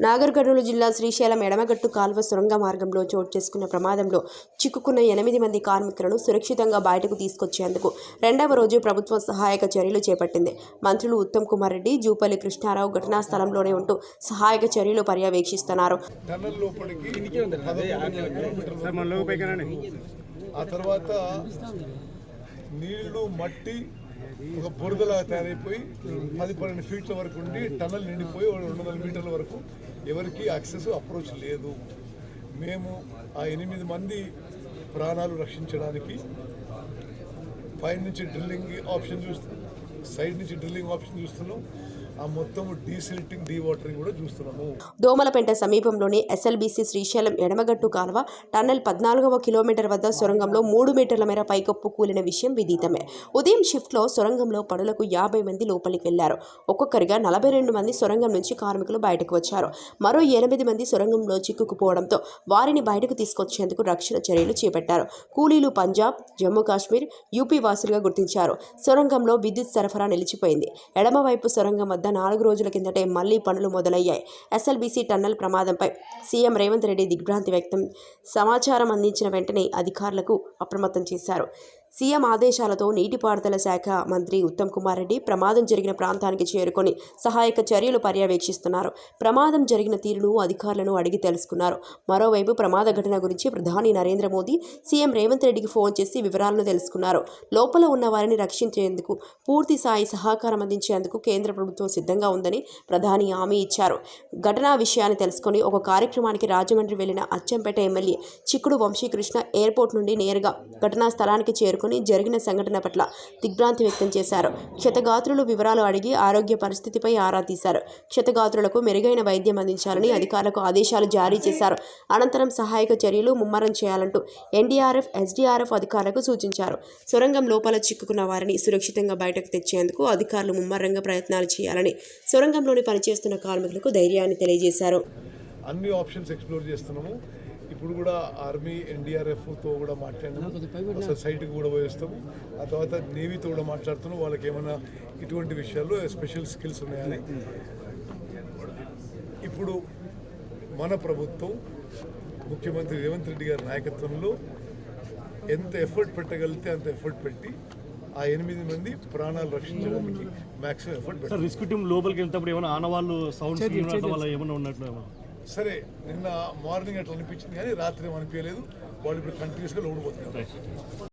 నాగర్ కర్నూలు జిల్లా శ్రీశైలం ఎడమగట్టు కాల్వ సొరంగ మార్గంలో చోటు చేసుకున్న ప్రమాదంలో చిక్కుకున్న ఎనిమిది మంది కార్మికులను సురక్షితంగా బయటకు తీసుకొచ్చేందుకు రెండవ రోజు ప్రభుత్వం సహాయక చర్యలు చేపట్టింది. మంత్రులు ఉత్తమ్ కుమార్ రెడ్డి జూపల్లి కృష్ణారావు ఘటనా స్థలంలోనే ఉంటూ సహాయక చర్యలు పర్యవేక్షిస్తున్నారు. ఆ తర్వాత నీళ్ళు మట్టి ఒక బురదలా తయారైపోయి పది పన్నెండు ఫీట్ల వరకు ఉండి టన్నల్ నిండిపోయి రెండు వందల మీటర్ల వరకు ఎవరికి యాక్సెస్ అప్రోచ్ లేదు. మేము ఆ ఎనిమిది మంది ప్రాణాలు రక్షించడానికి పైన నుంచి డ్రిల్లింగ్ ఆప్షన్ చూస్తున్నాం సైడ్ నుంచి డ్రిల్లింగ్ ఆప్షన్ చూస్తున్నాం. ఆ మొత్తం డీసిల్టింగ్ డీ వాటరింగ్ కూడా చూస్తున్నాము. దోమలపెంట సమీపంలోని ఎస్ఎల్బీసీ శ్రీశైలం ఎడమగట్టు కాలువ టన్నెల్ పద్నాలుగవ కిలోమీటర్ వద్ద సొరంగంలో మూడు మీటర్ల మేర పైకప్పు కూలిన విషయం విదితమే. ఉదయం షిఫ్ట్లో సొరంగంలో పనులకు యాభై మంది లోపలికి వెళ్ళారు ఒక్కొక్కరిగా నలభై రెండు మంది సొరంగం నుంచి కార్మికులు బయటకు వచ్చారు. మరో ఎనిమిది మంది సొరంగంలో చిక్కుకుపోవడంతో వారిని బయటకు తీసుకొచ్చేందుకు రక్షణ చర్యలు చేపట్టారు. కూలీలు పంజాబ్ జమ్మూ కాశ్మీర్ యూపీ వాసులుగా గుర్తించారు. సొరంగంలో విద్యుత్ సరఫరా నిలిచిపోయింది. ఎడమవైపు సొరంగం వద్ద నాలుగు రోజుల కిందటే మళ్ళీ పనులు మొదలయ్యాయి. ఎస్ఎల్బీసీ టన్నల్ ప్రమాదంపై సీఎం రేవంత్ రెడ్డి దిగ్భ్రాంతి వ్యక్తం. సమాచారం అందించిన వెంటనే అధికారులకు అప్రమత్తం చేశారు. సీఎం ఆదేశాలతో నీటిపారుదల శాఖ మంత్రి ఉత్తమ్ కుమార్ రెడ్డి ప్రమాదం జరిగిన ప్రాంతానికి చేరుకొని సహాయక చర్యలు పర్యవేక్షిస్తున్నారు. ప్రమాదం జరిగిన తీరును అధికారులను అడిగి తెలుసుకున్నారు. మరోవైపు ప్రమాద ఘటన గురించి ప్రధాని నరేంద్ర మోదీ సీఎం రేవంత్ రెడ్డికి ఫోన్ చేసి వివరాలను తెలుసుకున్నారు. లోపల ఉన్న వారిని రక్షించేందుకు పూర్తి స్థాయి సహకారం అందించేందుకు కేంద్ర ప్రభుత్వం సిద్ధంగా ఉందని ప్రధాని హామీ ఇచ్చారు. ఘటనా విషయాన్ని తెలుసుకొని ఒక కార్యక్రమానికి రాజమండ్రి వెళ్ళిన అచ్చంపేట ఎమ్మెల్యే చిక్కుడు వంశీకృష్ణ ఎయిర్పోర్ట్ నుండి నేరుగా ఘటనా స్థలానికి చేరుకుని జరిగిన సంఘటన పట్ల దిగ్భ్రాంతి వ్యక్తం చేశారు. క్షతగాత్రులు వివరాలు అడిగి ఆరోగ్య పరిస్థితిపై ఆరా తీశారు. క్షతగాత్రులకు మెరుగైన వైద్యం అందించాలని అధికారులకు ఆదేశాలు జారీ చేశారు. అనంతరం సహాయక చర్యలు ముమ్మరం చేయాలంటూ ఎన్డీఆర్ఎఫ్ ఎస్డీఆర్ఎఫ్ అధికారులకు సూచించారు. సొరంగం లోపల చిక్కుకున్న వారిని సురక్షితంగా బయటకు తెచ్చేందుకు అధికారులు ముమ్మరంగా ప్రయత్నాలు చేయాలని సొరంగంలోని పనిచేస్తున్న కార్మికులకు ధైర్యాన్ని తెలియజేశారు. అన్ని ఆప్షన్స్ ఎక్స్ప్లోర్ చేస్తున్నాము. ఇప్పుడు కూడా ఆర్మీ ఎన్డీఆర్ఎఫ్తో కూడా మాట్లాడినాము అసలు సైట్కి కూడా పోయేస్తాము ఆ తర్వాత నేవీతో కూడా మాట్లాడుతున్నాం. వాళ్ళకి ఏమైనా ఇటువంటి విషయాల్లో స్పెషల్ స్కిల్స్ ఉన్నాయని. ఇప్పుడు మన ప్రభుత్వం ముఖ్యమంత్రి రేవంత్ రెడ్డి గారి నాయకత్వంలో ఎంత ఎఫర్ట్ పెట్టగలిగితే అంత ఎఫర్ట్ పెట్టి ఆ ఎనిమిది మంది ప్రాణాలు రక్షించడానికి మ్యాక్సిమం ఎఫర్ట్ రిస్క్ టీమ్ లోపలికి వెళ్తేప్పుడు ఏమైనా ఆనవాళ్ళు వల్ల ఏమైనా ఉన్నట్లు ఏమైనా? సరే నిన్న మార్నింగ్ అట్లా అనిపించింది కానీ రాత్రి అనిపించలేదు. వాళ్ళు ఇప్పుడు కంటిన్యూస్గా లోడ్ పోతున్నారు.